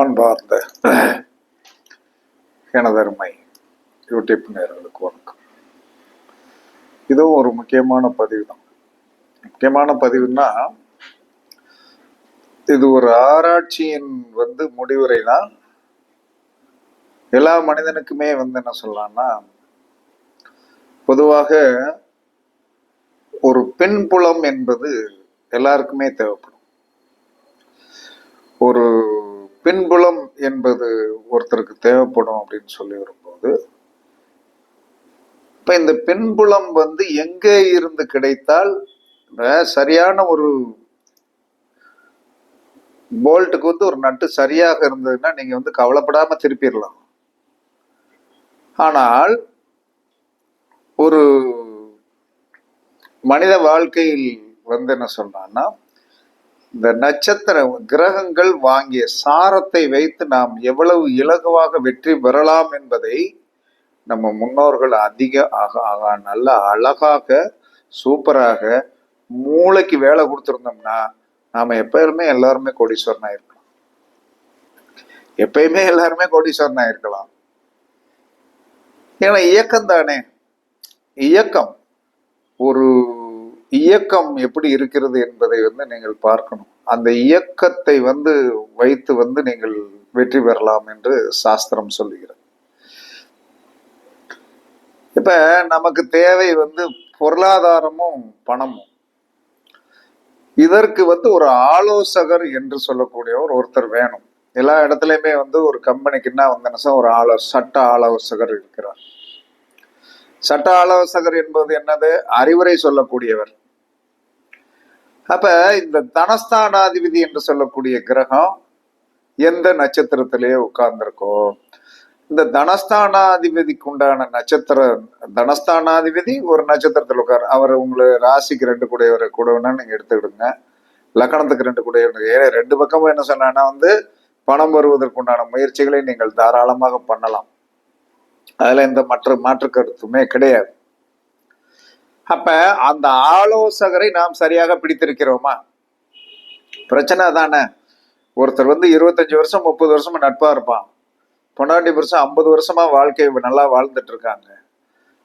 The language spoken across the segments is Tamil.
அன்பார்ந்த எனதருமை யூடியூப் நேர்களுக்கு வணக்கம். இதுவும் ஒரு முக்கியமான பதிவு தான் முக்கியமான பதிவுன்னா இது ஒரு ஆராய்ச்சியின் வந்து முடிவுரை தான் எல்லா மனிதனுக்குமே வந்து என்ன சொல்லலாம்னா பொதுவாக ஒரு பின்புலம் என்பது எல்லாருக்குமே தேவைப்படும். ஒரு பின்புலம் என்பது ஒருத்தருக்கு தேவைப்படும் அப்படின்னு சொல்லி வரும்போது இப்ப இந்த பின்புலம் வந்து எங்கே இருந்து கிடைத்தால் சரியான ஒரு போல்ட்டுக்கு வந்து ஒரு நட்டு சரியாக இருந்ததுன்னா நீங்க வந்து கவலைப்படாம திருப்பிடலாம். ஆனால் ஒரு மனித வாழ்க்கையில் வந்து என்ன சொல்றான்னா இந்த நட்சத்திர கிரகங்கள் வாங்கிய சாரத்தை வைத்து நாம் எவ்வளவு இலகுவாக வெற்றி பெறலாம் என்பதை நம்ம முன்னோர்கள் அதிக ஆக ஆக நல்ல அழகாக சூப்பராக மூளைக்கு வேலை கொடுத்துருந்தோம்னா நாம் எப்பயுமே எல்லாருமே கோடீஸ்வரனாக இருக்கலாம். எப்பயுமே எல்லாருமே கோடீஸ்வரனாக இருக்கலாம். ஏன்னா இயக்கம் தானே இயக்கம் ஒரு இயக்கம் எப்படி இருக்கிறது என்பதை வந்து நீங்கள் பார்க்கணும். அந்த இயக்கத்தை வந்து வைத்து வந்து நீங்கள் வெற்றி பெறலாம் என்று சாஸ்திரம் சொல்லுகிறது. இப்ப நமக்கு தேவை வந்து பொருளாதாரமும் பணமும். இதற்கு வந்து ஒரு ஆலோசகர் என்று சொல்லக்கூடியவர் ஒருத்தர் வேணும். எல்லா இடத்துலயுமே வந்து ஒரு கம்பெனிக்குன்னா வந்து ஒரு ஆலோ சட்ட ஆலோசகர் இருக்கிறார். சட்ட ஆலோசகர் என்பது என்னது? அறிவுரை சொல்லக்கூடியவர். அப்ப இந்த தனஸ்தானாதிபதி என்று சொல்லக்கூடிய கிரகம் எந்த நட்சத்திரத்திலேயே உட்கார்ந்திருக்கோ? இந்த தனஸ்தானாதிபதிக்கு உண்டான நட்சத்திர தனஸ்தானாதிபதி ஒரு நட்சத்திரத்தில் உட்கார் அவர் உங்களை ராசிக்கு ரெண்டு கூடையவரை கூடவுன்னா நீங்க எடுத்துக்கிடுங்க. லக்கணத்துக்கு ரெண்டு கூடையவர் ஏன்னா ரெண்டு பக்கமும் என்ன சொன்னா வந்து பணம் வருவதற்குண்டான முயற்சிகளை நீங்கள் தாராளமாக பண்ணலாம். அதில் எந்த மற்ற மாற்று கருத்துமே கிடையாது. அப்ப அந்த ஆலோசகரை நாம் சரியாக பிடித்திருக்கிறோமா? பிரச்சனை தானே. ஒருத்தர் வந்து இருபத்தஞ்சு வருஷம் முப்பது வருஷமா நட்பா இருப்பான். பொண்டாட்டி வருஷம் ஐம்பது வருஷமா வாழ்க்கை நல்லா வாழ்ந்துட்டு இருக்காங்க.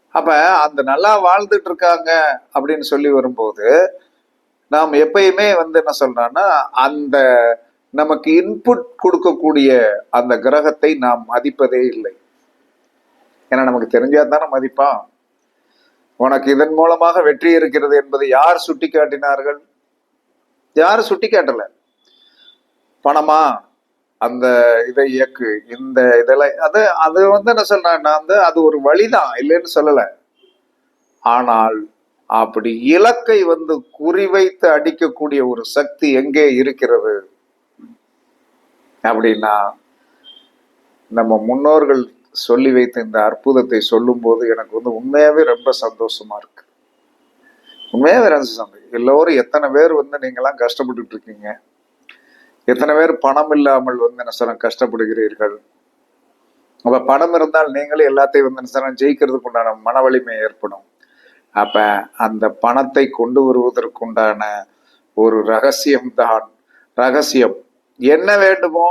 அப்ப அந்த நல்லா வாழ்ந்துட்டு இருக்காங்க அப்படின்னு சொல்லி வரும்போது நாம் எப்பயுமே வந்து என்ன சொல்றான்னா அந்த நமக்கு இன்புட் கொடுக்கக்கூடிய அந்த கிரகத்தை நாம் மதிப்பதே இல்லை. ஏன்னா நமக்கு தெரிஞ்சா தானே மதிப்பான்? உனக்கு இதன் மூலமாக வெற்றி இருக்கிறது என்பதை யார் சுட்டி காட்டினார்கள் யாரும் சுட்டி காட்டல பணமா? அந்த இதை இயக்கு. இந்த இதெல்லாம் அது அது வந்து என்ன சொல்றேன்னா வந்து அது ஒரு வழிதான் இல்லைன்னு சொல்லல. ஆனால் அப்படி இலக்கை வந்து குறிவைத்து அடிக்கக்கூடிய ஒரு சக்தி எங்கே இருக்கிறது? அப்படின்னா நம்ம முன்னோர்கள் சொல்லி வைத்த இந்த அற்புதத்தை சொல்லும்போது எனக்கு வந்து உண்மையாகவே ரொம்ப சந்தோஷமா இருக்கு. உண்மையாகவே ரொம்ப சந்தோஷம் எல்லோரும் எத்தனை பேர் வந்து நீங்களாம் கஷ்டப்பட்டுட்டு இருக்கீங்க? எத்தனை பேர் பணம் இல்லாமல் வந்து என்ன சொல்ல கஷ்டப்படுகிறீர்கள்? அப்போ பணம் இருந்தால் நீங்களே எல்லாத்தையும் வந்து என்ன சொல்ல ஜெயிக்கிறதுக்கு உண்டான மன வலிமை ஏற்படும். அப்ப அந்த பணத்தை கொண்டு வருவதற்குண்டான ஒரு ரகசியம் தான் ரகசியம். என்ன வேண்டுமோ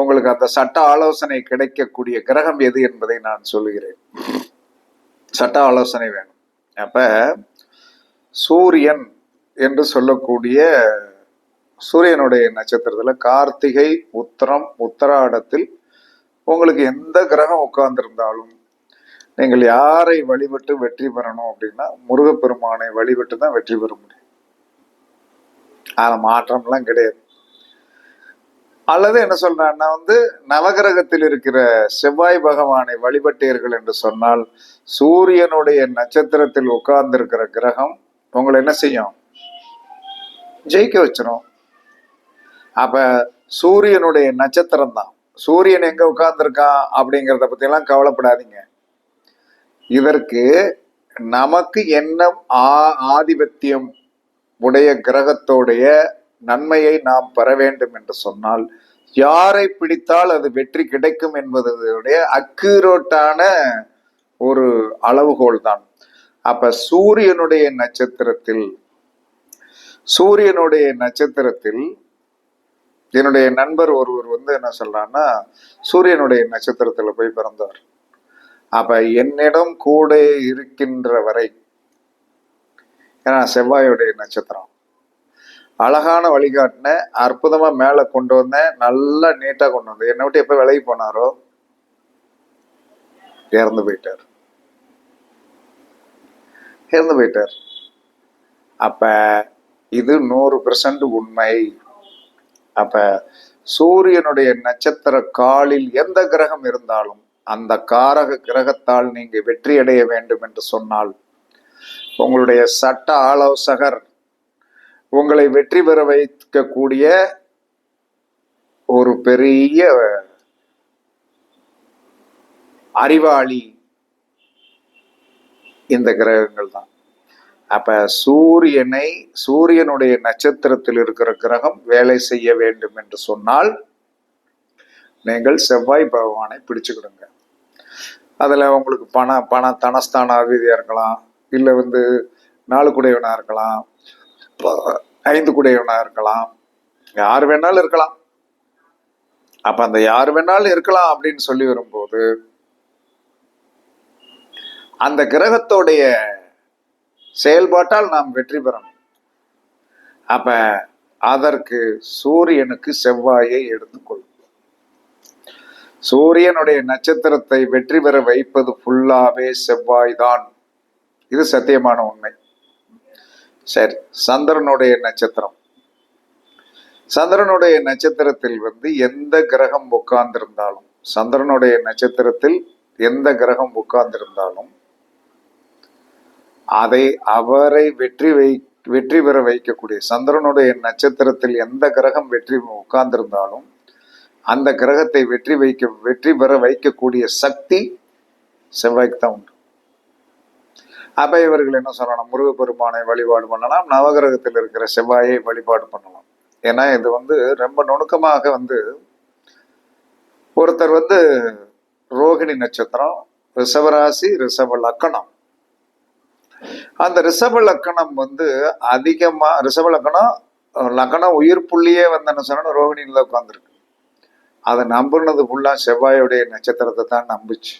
உங்களுக்கு அந்த சட்ட ஆலோசனை கிடைக்கக்கூடிய கிரகம் எது என்பதை நான் சொல்லுகிறேன். சட்ட ஆலோசனை வேணும். அப்ப சூரியன் என்று சொல்லக்கூடிய சூரியனுடைய நட்சத்திரத்துல கார்த்திகை உத்தரம் உத்தராடத்தில் உங்களுக்கு எந்த கிரகம் உட்கார்ந்திருந்தாலும் நீங்கள் யாரை வழிபட்டு வெற்றி பெறணும் அப்படின்னா முருகப்பெருமானை வழிபட்டு தான் வெற்றி பெற முடியும். அதில் மாற்றம்லாம் கிடையாது. அல்லது என்ன சொல்றான்னா வந்து நவகிரகத்தில் இருக்கிற செவ்வாய் பகவானை வழிபட்டீர்கள் என்று சொன்னால் சூரியனுடைய நட்சத்திரத்தில் உட்கார்ந்திருக்கிற கிரகம் உங்களை என்ன செய்யும்? ஜெயிக்க வச்சிடும் அப்ப சூரியனுடைய நட்சத்திரம் தான் சூரியன் எங்க உட்கார்ந்துருக்கான் அப்படிங்கிறத பத்தி எல்லாம் கவலைப்படாதீங்க. இதற்கு நமக்கு என்ன ஆ- ஆதிபத்தியம் உடைய கிரகத்தோடைய நன்மையை நாம் பெற வேண்டும் என்று சொன்னால் யாரை பிடித்தால் அது வெற்றி கிடைக்கும் என்பதனுடைய அக்யூரோட்டான ஒரு அளவுகோல் தான் அப்ப சூரியனுடைய நட்சத்திரத்தில் சூரியனுடைய நட்சத்திரத்தில் என்னுடைய நண்பர் ஒருவர் வந்து என்ன சொல்றான்னா சூரியனுடைய நட்சத்திரத்துல போய் பிறந்தார். அப்ப என்னிடம் கூட இருக்கின்ற வரை ஏன்னா செவ்வாயுடைய நட்சத்திரம் அழகான வழிகாட்டினேன் அற்புதமா மேல கொண்டு வந்தேன் நல்லா நீட்டா கொண்டு வந்தேன் என்னை விட்டு எப்ப விலகி போனாரோ இறந்து போயிட்டார். இறந்து போயிட்டார். அப்ப இது நூறு பெர்சன்ட் உண்மை. அப்ப சூரியனுடைய நட்சத்திர காலில் எந்த கிரகம் இருந்தாலும் அந்த காரக கிரகத்தால் நீங்க வெற்றி அடைய வேண்டும் என்று சொன்னால் உங்களுடைய சட்ட ஆலோசகர் உங்களை வெற்றி பெற வைக்கக்கூடிய ஒரு பெரிய அறிவாளி இந்த கிரகங்கள் தான். அப்ப சூரியனை சூரியனுடைய நட்சத்திரத்தில் இருக்கிற கிரகம் வேலை செய்ய வேண்டும் என்று சொன்னால் நீங்கள் செவ்வாய் பகவானை பிடிச்சுக்கிடுங்க. அதில் உங்களுக்கு பண பண தனஸ்தான அதிதியாக இருக்கலாம் இல்லை வந்து நாளுக்குடையவனாக இருக்கலாம் ஐந்து குடையவனா இருக்கலாம். யார் வேணாலும் இருக்கலாம். அப்ப அந்த யார் வேணாலும் இருக்கலாம் அப்படின்னு சொல்லி வரும்போது அந்த கிரகத்தோடைய செயல்பாட்டால் நாம் வெற்றி பெறணும். அப்ப அதற்கு சூரியனுக்கு செவ்வாயை எடுத்துக்கொள்ளும் சூரியனுடைய நட்சத்திரத்தை வெற்றி பெற வைப்பது ஃபுல்லாவே செவ்வாய் தான் இது சத்தியமான உண்மை. சரி சந்திரனுடைய நட்சத்திரம். சந்திரனுடைய நட்சத்திரத்தில் வந்து எந்த கிரகம் உட்கார்ந்திருந்தாலும் சந்திரனுடைய நட்சத்திரத்தில் எந்த கிரகம் உட்கார்ந்திருந்தாலும் அதை அவரை வெற்றி வை வெற்றி பெற வைக்கக்கூடிய சந்திரனுடைய நட்சத்திரத்தில் எந்த கிரகம் வெற்றி உட்கார்ந்திருந்தாலும் அந்த கிரகத்தை வெற்றி வைக்க வெற்றி பெற வைக்கக்கூடிய சக்தி செவ்வாய்க்கு தான் உண்டு. அப்ப இவர்கள் என்ன சொல்லணும்? முருகப்பெருமானை வழிபாடு பண்ணலாம். நவகிரகத்தில் இருக்கிற செவ்வாயை வழிபாடு பண்ணலாம். ஏன்னா இது வந்து ரொம்ப நுணுக்கமாக வந்து ஒருத்தர் வந்து ரோகிணி நட்சத்திரம் ரிஷபராசி ரிஷப லக்கணம். அந்த ரிஷப லக்கணம் வந்து அதிகமா ரிஷப லக்கணம் லக்கணம் உயிர் புள்ளியே வந்து என்ன சொன்னா ரோகிணியில உட்காந்துருக்கு அதை நம்புனது ஃபுல்லா செவ்வாயுடைய நட்சத்திரத்தை தான் நம்புச்சு.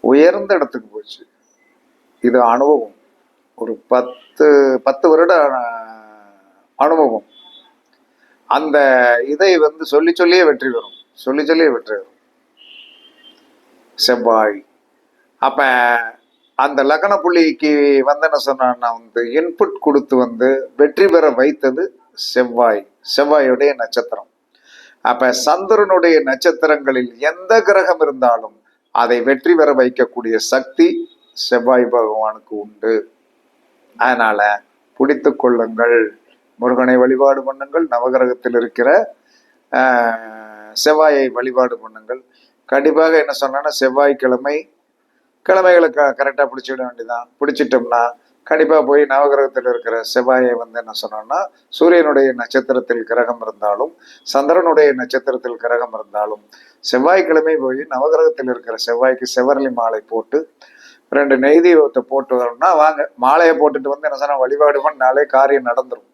உயர்ந்த இடத்துக்கு போச்சு. இது அனுபவம். ஒரு பத்து பத்து வருட அனுபவம். அந்த இதை வந்து சொல்லி சொல்லியே வெற்றி பெறும். சொல்லி சொல்லியே வெற்றி பெறும். செவ்வாய். அப்ப அந்த லக்ன புள்ளிக்கு வந்து சொன்ன வந்து இன்புட் கொடுத்து வந்து வெற்றி பெற வைத்தது செவ்வாய். செவ்வாயுடைய நட்சத்திரம். அப்ப சந்திரனுடைய நட்சத்திரங்களில் எந்த கிரகம் இருந்தாலும் அதை வெற்றி பெற வைக்கக்கூடிய சக்தி செவ்வாய் பகவானுக்கு உண்டு. அதனால பிடித்து கொள்ளுங்கள். முருகனை வழிபாடு பண்ணுங்கள். நவகிரகத்தில் இருக்கிற செவ்வாயை வழிபாடு பண்ணுங்கள். கண்டிப்பாக என்ன சொன்னா செவ்வாய்க்கிழமை கிழமைகளை க கரெக்டாக பிடிச்சிட வேண்டியதான் பிடிச்சிட்டோம்னா கண்டிப்பாக போய் நவகிரகத்தில் இருக்கிற செவ்வாயை வந்து என்ன சொன்னோம்னா சூரியனுடைய நட்சத்திரத்தில் கிரகம் இருந்தாலும் சந்திரனுடைய நட்சத்திரத்தில் கிரகம் இருந்தாலும் செவ்வாய்க்கிழமை போய் நவகிரகத்தில் இருக்கிற செவ்வாய்க்கு செவரளி மாலை போட்டு ரெண்டு நெய் தீபத்தை போட்டு வரோம்னா வாங்க மாலையை போட்டுட்டு வந்து என்ன சொன்னால் வழிபாடு பண்ணாலே காரியம் அதற்கு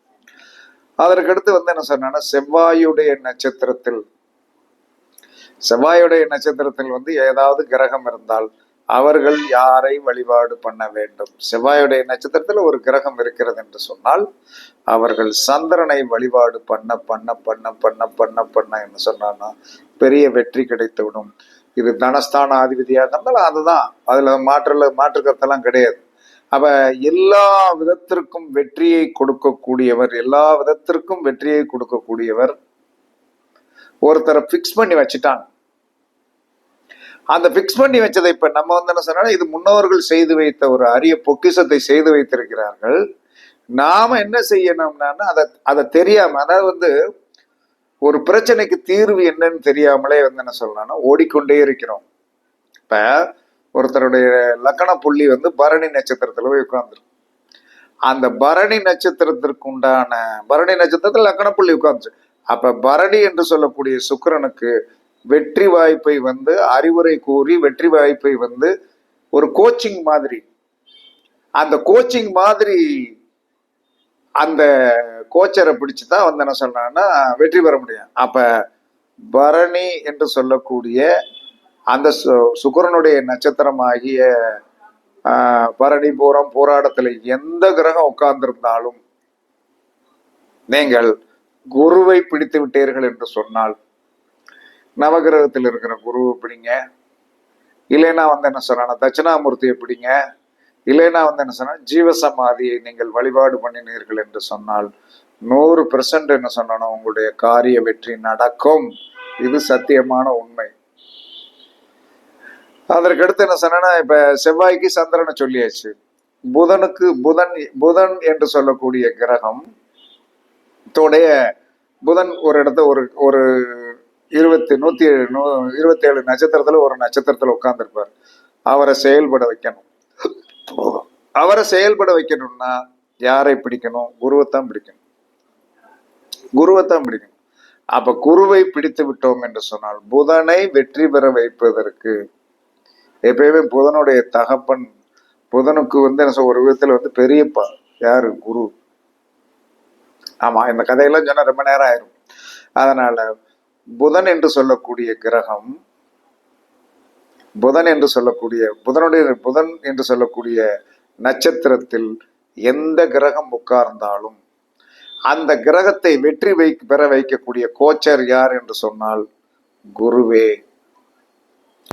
அதற்கடுத்து வந்து என்ன சொன்னா செவ்வாயுடைய நட்சத்திரத்தில் செவ்வாயுடைய நட்சத்திரத்தில் வந்து ஏதாவது கிரகம் இருந்தால் அவர்கள் யாரை வழிபாடு பண்ண வேண்டும்? செவ்வாயுடைய நட்சத்திரத்தில் ஒரு கிரகம் இருக்கிறது என்று சொன்னால் அவர்கள் சந்திரனை வழிபாடு பண்ண பண்ண பண்ண பண்ண பண்ண பண்ண என்ன சொன்னான்னா பெரிய வெற்றி கிடைத்துவிடும். இது தனஸ்தான ஆதிபதியாக இருந்தாலும் அதுதான். அதில் மாற்றுல மாற்று கருத்தெல்லாம் கிடையாது. அப்ப எல்லா விதத்திற்கும் வெற்றியை கொடுக்கக்கூடியவர் எல்லா விதத்திற்கும் வெற்றியை கொடுக்கக்கூடியவர் ஒருத்தரை ஃபிக்ஸ் பண்ணி வச்சுட்டாங்க. அந்த ஃபிக்ஸ் பண்ணி வச்சதை இப்ப நம்ம வந்து என்ன சொன்னா இது முன்னோர்கள் செய்து வைத்த ஒரு அரிய பொக்கிஷத்தை செய்து வைத்திருக்கிறார்கள். நாம என்ன செய்யணும்னா அதை அதை தெரியாம அதாவது வந்து ஒரு பிரச்சனைக்கு தீர்வு என்னன்னு தெரியாமலே வந்து என்ன சொல்லலாம்னா ஓடிக்கொண்டே இருக்கிறோம். இப்ப ஒருத்தருடைய லக்கண புள்ளி வந்து பரணி நட்சத்திரத்துல போய் உட்கார்ந்துருக்கு அந்த பரணி நட்சத்திரத்திற்கு உண்டான பரணி நட்சத்திரத்தில் லக்கண புள்ளி உட்கார்ந்துச்சு. அப்ப பரணி என்று சொல்லக்கூடிய சுக்கிரனுக்கு வெற்றி வாய்ப்பை வந்து அறிவுரை கூறி வெற்றி வாய்ப்பை வந்து ஒரு கோச்சிங் மாதிரி. அந்த கோச்சிங் மாதிரி அந்த கோச்சரை பிடிச்சு தான் வந்து என்ன சொல்றாங்கன்னா வெற்றி பெற முடியும். அப்ப பரணி என்று சொல்லக்கூடிய அந்த சு- சுக்கிரனுடைய நட்சத்திரமாகிய ஆஹ், பரணி பூரம் போராட்டத்துல எந்த கிரகம் உட்கார்ந்திருந்தாலும் நீங்கள் குருவை பிடித்து விட்டீர்கள் என்று சொன்னால் நவகிரகத்தில் இருக்கிற குருவை பிடிங்க. இல்லைன்னா வந்து என்ன சொன்னா தட்சிணாமூர்த்தியை பிடிங்க. இல்லைன்னா வந்து என்ன சொன்னா ஜீவசமாதியை நீங்கள் வழிபாடு பண்ணினீர்கள் என்று சொன்னால் நூறு பெர்சன்ட் என்ன சொன்னோம் உங்களுடைய காரிய வெற்றி நடக்கும். இது சத்தியமான உண்மை. அதற்கு அடுத்து என்ன சொன்னா இப்ப செவ்வாய்க்கு சந்திரனை சொல்லியாச்சு. புதனுக்கு புதன் புதன் என்று சொல்லக்கூடிய கிரகம் தோடைய புதன் ஒரு இடத்த ஒரு ஒரு இருபத்தி நூத்தி ஏழு நூ இருபத்தி ஏழு நட்சத்திரத்துல ஒரு நட்சத்திரத்துல உட்காந்துருப்பார் அவரை செயல்பட வைக்கணும். அவரை செயல்பட வைக்கணும்னா யாரை பிடிக்கணும்? குருவைத்தான் பிடிக்கணும். குருவைத்தான் பிடிக்கணும். அப்ப குருவை பிடித்து விட்டோம் என்று சொன்னால் புதனை வெற்றி பெற வைப்பதற்கு எப்பயுமே புதனுடைய தகப்பன் புதனுக்கு வந்து என்ன சொல்ல, ஒரு விதத்துல வந்து பெரியப்பா. யாரு? குரு. ஆமா இந்த கதையெல்லாம் சொன்னா ரொம்ப நேரம் ஆயிரும். அதனால புதன் என்று சொல்லக்கூடிய கிரகம் புதன் என்று சொல்லக்கூடிய புதனுடைய புதன் என்று சொல்லக்கூடிய நட்சத்திரத்தில் எந்த கிரகம் உட்கார்ந்தாலும் அந்த கிரகத்தை வெற்றி வை பெற வைக்கக்கூடிய கோச்சர் யார் என்று சொன்னால் குருவே.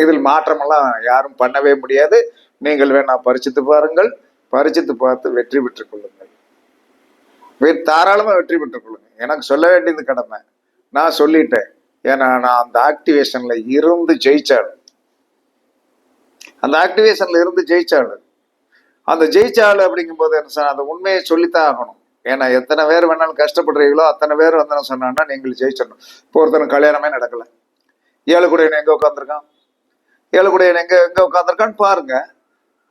இதில் மாற்றமெல்லாம் யாரும் பண்ணவே முடியாது. நீங்கள் வேணா பரிச்சித்து பாருங்கள். பரிச்சித்து பார்த்து வெற்றி பெற்றுக் கொள்ளுங்கள். தாராளமாக வெற்றி பெற்றுக் கொள்ளுங்கள். எனக்கு சொல்ல வேண்டியது கடமை. நான் சொல்லிட்டேன். ஏன்னா நான் அந்த ஆக்டிவேஷன்ல இருந்து ஜெயிச்சாள் அந்த ஆக்டிவேஷன்ல இருந்து ஜெயிச்சாள் அந்த ஜெயிச்சாள் அப்படிங்கும்போது என்ன சார் அந்த உண்மையை சொல்லித்தான் ஆகணும். ஏன்னா எத்தனை பேர் வேணாலும் கஷ்டப்படுறீங்களோ அத்தனை பேர் வந்து சொன்னான்னா நீங்கள் ஜெயிச்சிடணும். இப்போ ஒருத்தனுக்கு கல்யாணமே நடக்கல. ஏழு குடையன் எங்க உட்காந்துருக்கான் ஏழு குடையன் எங்க எங்க உட்காந்துருக்கான்னு பாருங்க.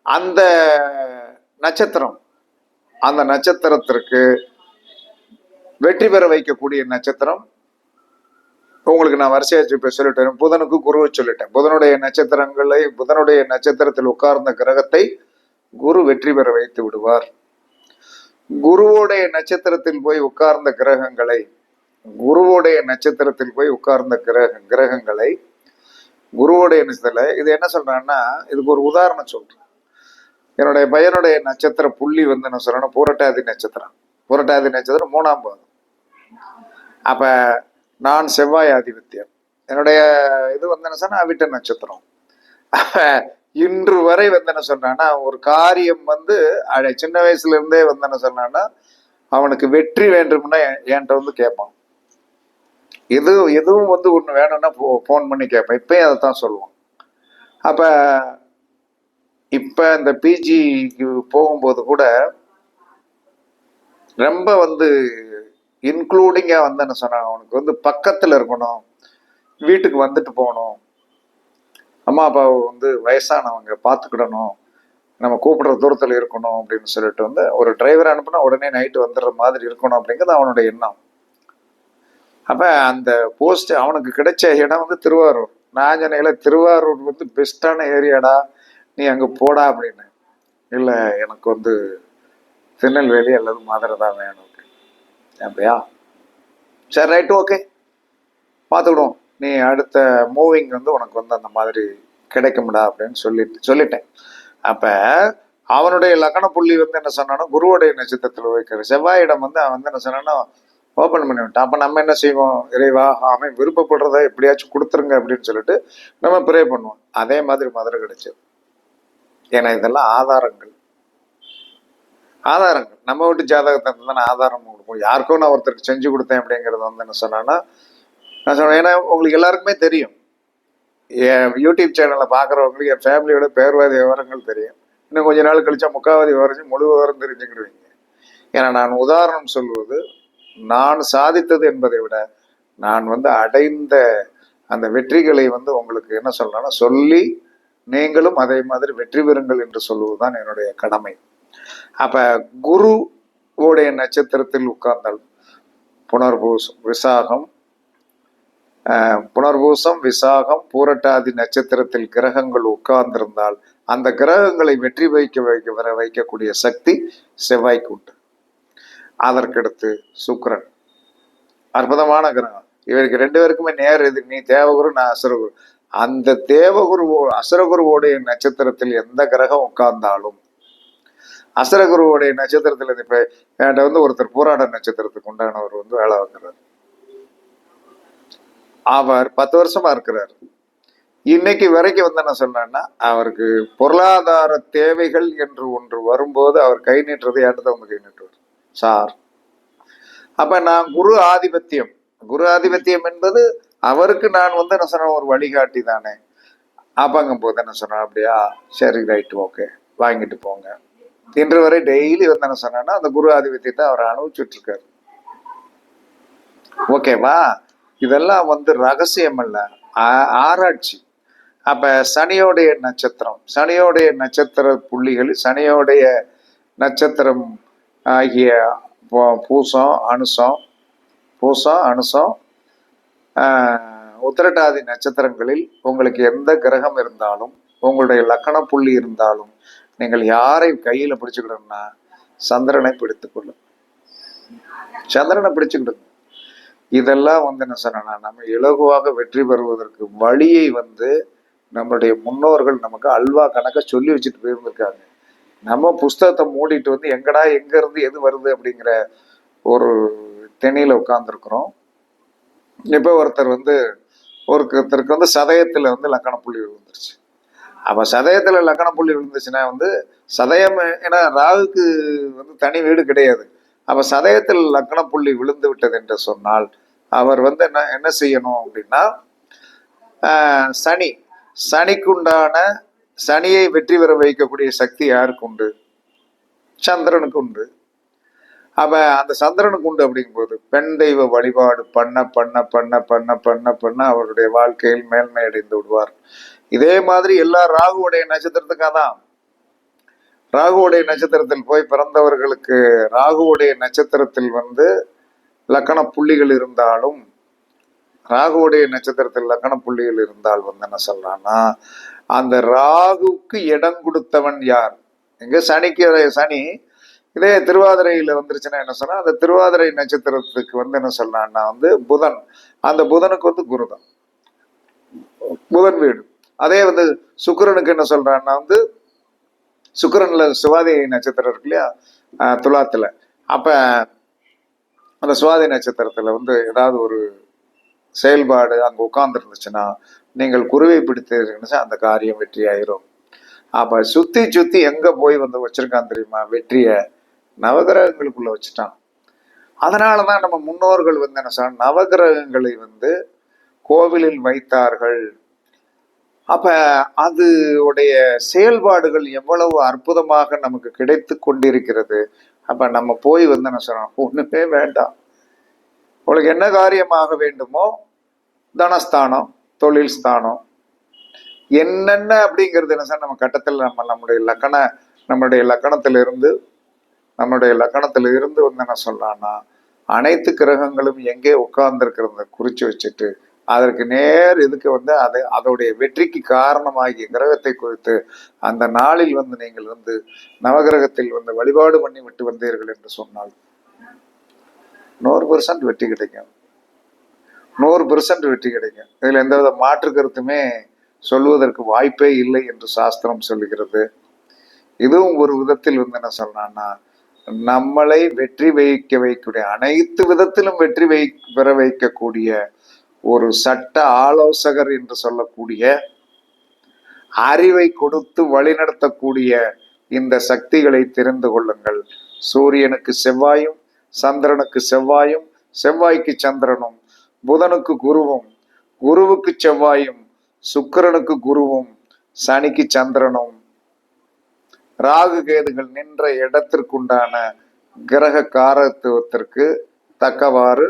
அந்த நட்சத்திரம் அந்த நட்சத்திரத்திற்கு வெற்றி பெற வைக்கக்கூடிய நட்சத்திரம் உங்களுக்கு நான் வரிசையா இப்ப சொல்லிட்டேன். புதனுக்கு குருவை சொல்லிட்டேன். புதனுடைய நட்சத்திரங்களை புதனுடைய நட்சத்திரத்தில் உட்கார்ந்த கிரகத்தை குரு வெற்றி பெற வைத்து விடுவார். குருவோடைய நட்சத்திரத்தில் போய் உட்கார்ந்த கிரகங்களை குருவோடைய நட்சத்திரத்தில் போய் உட்கார்ந்த கிரக கிரகங்களை குருவோடைய நட்சத்திரத்தில் இது என்ன சொல்றான்னா இதுக்கு ஒரு உதாரணம் சொல்றேன். என்னுடைய பையனுடைய நட்சத்திர புள்ளி வந்து என்ன சொல்றேன்னா பூரட்டாதி நட்சத்திரம். புரட்டாதி நட்சத்திரம் மூணாம் பாதம். அப்போ நான் செவ்வாய் ஆதிபத்தியம். என்னுடைய இது வந்து என்ன விட்ட அவிட்ட நட்சத்திரம். இன்று வரை வந்து என்ன சொன்னான்னா ஒரு காரியம் வந்து அட- சின்ன வயசுல இருந்தே வந்து என்ன சொன்னான்னா அவனுக்கு வெற்றி வேண்டும்னா என்கிட்ட வந்து கேட்பான். எது எதுவும் வந்து ஒன்று வேணும்னா ஃபோன் பண்ணி கேட்பேன். இப்பயும் அதை தான் சொல்லுவான். அப்ப இப்ப இந்த பிஜிக்கு போகும்போது கூட ரொம்ப வந்து இன்க்ளூடிங்காக வந்து என்ன சொன்னாங்க அவனுக்கு வந்து பக்கத்தில் இருக்கணும். வீட்டுக்கு வந்துட்டு போகணும். அம்மா அப்பாவை வந்து வயசானவங்க பார்த்துக்கிடணும். நம்ம கூப்பிடுற தூரத்தில் இருக்கணும் அப்படின்னு சொல்லிட்டு வந்து ஒரு டிரைவர் அனுப்புனா உடனே நைட்டு வந்துடுற மாதிரி இருக்கணும் அப்படிங்கிறது அவனுடைய எண்ணம். அப்போ அந்த போஸ்ட் அவனுக்கு கிடைச்ச இடம் வந்து திருவாரூர். நாஞ்சனையில திருவாரூர் வந்து பெஸ்டான ஏரியாடா நீ அங்கே போடா அப்படின்னு. இல்லை எனக்கு வந்து திருநெல்வேலி அல்லது மதுரை தான் வேணும். அப்படியா? சரி ரைட்டு ஓகே பார்த்துக்கிடுவோம். நீ அடுத்த மூவிங் வந்து உனக்கு வந்து அந்த மாதிரி கிடைக்கும்டா அப்படின்னு சொல்லிட்டு சொல்லிட்டேன். அப்போ அவனுடைய லக்கண புள்ளி வந்து என்ன சொன்னானோ குருவோடைய நட்சத்திரத்தில் வைக்கிற செவ்வாயிடம் வந்து அவன் வந்து என்ன சொன்னானோ ஓப்பன் பண்ணி விட்டான். அப்போ நம்ம என்ன செய்வோம்? இறைவா அவன் விருப்பப்படுறத எப்படியாச்சும் கொடுத்துருங்க அப்படின்னு சொல்லிட்டு நம்ம ப்ரே பண்ணுவோம். அதே மாதிரி மதுரை கிடைச்சது. ஏன்னா இதெல்லாம் ஆதாரங்கள். ஆதாரங்கள். நம்ம வீட்டு ஜாதகத்தை தானே ஆதாரம் கொடுப்போம். யாருக்கோ நான் ஒருத்தருக்கு செஞ்சு கொடுத்தேன் அப்படிங்கிறது வந்து என்ன சொன்னேன்னா நான் சொன்னேன் ஏன்னா உங்களுக்கு எல்லாருக்குமே தெரியும். என் யூடியூப் சேனலில் பார்க்குறவங்களுக்கு என் ஃபேமிலியோட பேர்வாதி விவரங்கள் தெரியும். இன்னும் கொஞ்ச நாள் கழிச்சா முக்காவாதி விவரம் முழு விவரம் தெரிஞ்சுக்கிடுவீங்க. ஏன்னா நான் உதாரணம் சொல்வது நான் சாதித்தது என்பதை விட நான் வந்து அடைந்த அந்த வெற்றிகளை வந்து உங்களுக்கு என்ன சொல்லணும்னா சொல்லி நீங்களும் அதே மாதிரி வெற்றி பெறுங்கள் என்று சொல்வதுதான் என்னுடைய கடமை. அப்ப குரு நட்சத்திரத்தில் உட்கார்ந்தால் புனர்பூசம் விசாகம் புனர்பூசம் விசாகம் பூரட்டாதி நட்சத்திரத்தில் கிரகங்கள் உட்கார்ந்திருந்தால் அந்த கிரகங்களை வெற்றி வைக்க வைக்க வர வைக்கக்கூடிய சக்தி செவ்வாய்க்கு உண்டு. அதற்கடுத்து சுக்கரன். அற்புதமான கிரகம். இவருக்கு ரெண்டு பேருக்குமே நேர் எது நீ தேவகுரு நான் அசுரகுரு. அந்த தேவகுரு அசுரகுருவோடைய நட்சத்திரத்தில் எந்த கிரகம் உட்கார்ந்தாலும் அசரகுருவோடைய நட்சத்திரத்தில் இப்ப என்கிட்ட வந்து ஒருத்தர் போராட நட்சத்திரத்துக்கு உண்டானவர் வந்து வேலை வைக்கிறார் அவர் பத்து வருஷமா இருக்கிறார். இன்னைக்கு வரைக்கும் வந்து என்ன சொன்னேன்னா அவருக்கு பொருளாதார தேவைகள் என்று ஒன்று வரும்போது அவர் கை நீட்டுறது என்கிட்ட வந்து கை நீட்டுவார். சார் அப்ப நான் குரு ஆதிபத்தியம். குரு ஆதிபத்தியம் என்பது அவருக்கு நான் வந்து என்ன சொன்ன ஒரு வழிகாட்டி தானே. அப்பங்கும் போது என்ன சொன்னேன் அப்படியா? சரி ரைட்டு ஓகே. வாங்கிட்டு போங்க. இன்று வரை டெய்லி வந்து என்ன சொன்னேன்னா அந்த குரு ஆதிபத்தியத்தை அவர் அனுபவிச்சுட்டு இருக்காரு ஓகேவா இதெல்லாம் வந்து ரகசியம் அல்ல ஆ- ஆராய்ச்சி. அப்ப சனியோடைய நட்சத்திரம் சனியோடைய நட்சத்திர புள்ளிகள் சனியோடைய நட்சத்திரம் ஆகிய பூசம் அனுசம் பூசம் அனுசம் உத்திரட்டாதி நட்சத்திரங்களில் உங்களுக்கு எந்த கிரகம் இருந்தாலும் உங்களுடைய லக்கண புள்ளி இருந்தாலும் நீங்கள் யாரை கையில பிடிச்சுக்கிடணும்னா சந்திரனை பிடித்து கொள்ளும். சந்திரனை பிடிச்சுக்கிடுங்க இதெல்லாம் வந்து என்ன சொன்னா நம்ம இலகுவாக வெற்றி பெறுவதற்கு வழியை வந்து நம்மளுடைய முன்னோர்கள் நமக்கு அல்வா கணக்க சொல்லி வச்சுட்டு போயிருந்திருக்காங்க. நம்ம புஸ்தகத்தை மூடிட்டு வந்து எங்கடா எங்க இருந்து எது வருது அப்படிங்கிற ஒரு தெனியில உட்கார்ந்துருக்குறோம். இப்போ ஒருத்தர் வந்து ஒருத்தருக்கு வந்து சதயத்துல வந்து லக்கண புள்ளி விழுந்துருச்சு. அப்போ சதயத்தில் லக்கண புள்ளி விழுந்துச்சுன்னா வந்து சதயம் ஏன்னா ராகுக்கு வந்து தனி வீடு கிடையாது. அப்போ சதயத்தில் லக்கண புள்ளி விழுந்து விட்டது என்று சொன்னால் அவர் வந்து என்ன என்ன செய்யணும் அப்படின்னா சனி சனிக்குண்டான சனியை வெற்றி பெற வைக்கக்கூடிய சக்தி யாருக்கு உண்டு? சந்திரனுக்கு உண்டு. அப்போ அந்த சந்திரனுக்கு உண்டு அப்படிங்கும்போது பெண் தெய்வ வழிபாடு பண்ண பண்ண பண்ண பண்ண பண்ண பண்ண அவருடைய வாழ்க்கையில் மேன்மை அடைந்து விடுவார். இதே மாதிரி எல்லா ராகுவுடைய நட்சத்திரத்துக்காக தான் ராகுவுடைய நட்சத்திரத்தில் போய் பிறந்தவர்களுக்கு ராகுவுடைய நட்சத்திரத்தில் வந்து லக்கண புள்ளிகள் இருந்தாலும் ராகுவுடைய நட்சத்திரத்தில் லக்கண புள்ளிகள் இருந்தால் வந்து என்ன சொல்றான்னா அந்த ராகுக்கு இடம் கொடுத்தவன் யார்? எங்க சனிக்கு சனி. இதே திருவாதிரையில வந்துருச்சுன்னா என்ன சொன்னா அந்த திருவாதிரை நட்சத்திரத்துக்கு வந்து என்ன சொல்லலாம்னா வந்து புதன். அந்த புதனுக்கு வந்து குருதான் புதன் வீடு. அதே வந்து சுக்கிரனுக்கு என்ன சொல்றான்னா வந்து சுக்கரன்ல சுவாதி நட்சத்திரம் இருக்கு இல்லையா? துலாத்துல. அப்ப அந்த சுவாதி நட்சத்திரத்துல வந்து ஏதாவது ஒரு செயல்பாடு அங்க உட்கார்ந்து இருந்துச்சுன்னா நீங்கள் குருவை பிடித்தீங்கன்னா அந்த காரியம் வெற்றி ஆயிரும். அப்ப சுத்தி சுத்தி எங்க போய் வந்து வச்சிருக்கான் தெரியுமா? வெற்றிய நவகிரகங்களுக்குள்ள வச்சுட்டான். அதனாலதான் நம்ம முன்னோர்கள் வந்து என்ன சொன்னா நவகிரகங்களை வந்து கோவிலில் வைத்தார்கள். அப்ப அது உடைய செயல்பாடுகள் எவ்வளவு அற்புதமாக நமக்கு கிடைத்து கொண்டிருக்கிறது? அப்ப நம்ம போய் வந்து என்ன சொல்றோம் ஒண்ணுமே வேண்டாம். உங்களுக்கு என்ன காரியமாக வேண்டுமோ தனஸ்தானம் தொழில் ஸ்தானம் என்னென்ன அப்படிங்கிறது என்ன சார் நம்ம கட்டத்தில் நம்ம நம்முடைய லக்கண நம்மளுடைய லக்கணத்திலிருந்து நம்மளுடைய லக்கணத்தில் இருந்து வந்து என்ன சொல்லலாம்னா அனைத்து கிரகங்களும் எங்கே உட்கார்ந்துருக்கிறத குறிச்சு வச்சுட்டு அதற்கு நேர் இதுக்கு வந்து அது அதோடைய வெற்றிக்கு காரணமாகிய கிரகத்தை குறித்து அந்த நாளில் வந்து நீங்கள் வந்து நவகிரகத்தில் வந்து வழிபாடு பண்ணி விட்டு வந்தீர்கள் என்று சொன்னால் நூறு பெர்சன்ட் வெற்றி கிடைக்கும். நூறு பெர்சன்ட் வெற்றி கிடைக்கும். இதுல எந்தவித மாற்று கருத்துமே சொல்வதற்கு வாய்ப்பே இல்லை என்று சாஸ்திரம் சொல்லுகிறது. இதுவும் ஒரு விதத்தில் வந்து என்ன சொல்லலாம்னா நம்மளை வெற்றி வைக்க வைக்கக்கூடிய அனைத்து விதத்திலும் வெற்றி வை பெற வைக்கக்கூடிய ஒரு சட்ட ஆலோசகர் என்று சொல்லக்கூடிய அறிவை கொடுத்து வழிநடத்தக்கூடிய இந்த சக்திகளை தெரிந்து கொள்ளுங்கள். சூரியனுக்கு செவ்வாயும் சந்திரனுக்கு செவ்வாயும் செவ்வாய்க்கு சந்திரனும் புதனுக்கு குருவும் குருவுக்கு செவ்வாயும் சுக்கிரனுக்கு குருவும் சனிக்கு சந்திரனும் ராகு கேதுகள் நின்ற இடத்திற்குண்டான கிரக காரத்துவத்திற்கு தக்கவாறு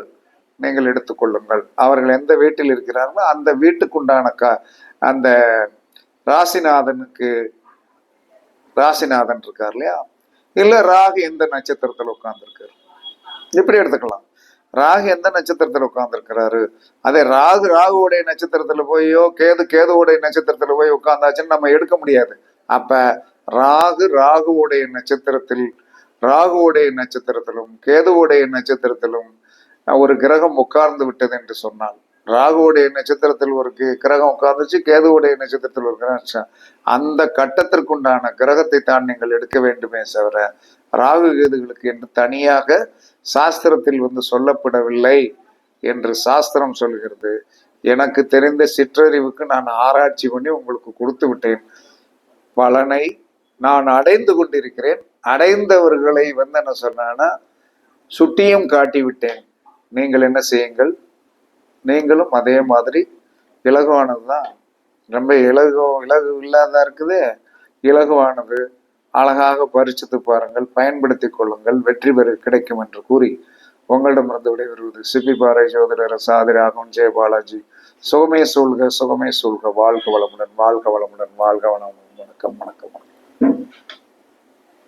நீங்கள் எடுத்துக்கொள்ளுங்கள். அவர்கள் எந்த வீட்டில் இருக்கிறார்களோ அந்த வீட்டுக்குண்டான க அந்த ராசிநாதனுக்கு ராசிநாதன் இருக்கார் இல்லையா? இல்ல ராகு எந்த நட்சத்திரத்தில் உட்கார்ந்துருக்காரு? இப்படி எடுத்துக்கலாம். ராகு எந்த நட்சத்திரத்தில் உட்கார்ந்துருக்கிறாரு? அதே ராகு ராகுவுடைய நட்சத்திரத்துல போயோ கேது கேதுவுடைய நட்சத்திரத்தில் போய் உட்கார்ந்தாச்சுன்னு நம்ம எடுக்க முடியாது. அப்ப ராகு ராகுவுடைய நட்சத்திரத்தில் ராகுவுடைய நட்சத்திரத்திலும் கேதுவுடைய நட்சத்திரத்திலும் ஒரு கிரகம் உட்கார்ந்து விட்டது என்று சொன்னால் ராகுவுடைய நட்சத்திரத்தில் ஒரு கிரகம் உட்கார்ந்துச்சு கேதுவுடைய நட்சத்திரத்தில் ஒரு கிரகம் அந்த கட்டத்திற்குண்டான கிரகத்தை தான் நீங்கள் எடுக்க வேண்டுமே தவிர ராகு கேதுகளுக்கு என்று தனியாக சாஸ்திரத்தில் வந்து சொல்லப்படவில்லை என்று சாஸ்திரம் சொல்கிறது. எனக்கு தெரிந்த சிற்றறிவுக்கு நான் ஆராய்ச்சி பண்ணி உங்களுக்கு கொடுத்து விட்டேன். பலனை நான் அடைந்து கொண்டிருக்கிறேன். அடைந்தவர்களை வந்து என்ன சொன்னா சுட்டியும் காட்டி விட்டேன் நீங்கள் என்ன செய்யுங்கள்? நீங்களும் அதே மாதிரி இலகுவானது தான் ரொம்ப இலகு இலகு இல்லாத இருக்குது? இலகுவானது. அழகாக பரிசுத்து பாருங்கள் பயன்படுத்தி கொள்ளுங்கள் வெற்றி பெற கிடைக்கும் என்று கூறி உங்களிடமிருந்து விடைபெறுவது சிப்பி பாறை ஜோதிடர் சாதி ராகவன் ஜெய பாலாஜி. சுகமே சூழ்க சுகமே சூழ்க. வாழ்க வளமுடன் வாழ்க வளமுடன் வாழ்க வளமுடன். வணக்கம் வணக்கம் வணக்கம்.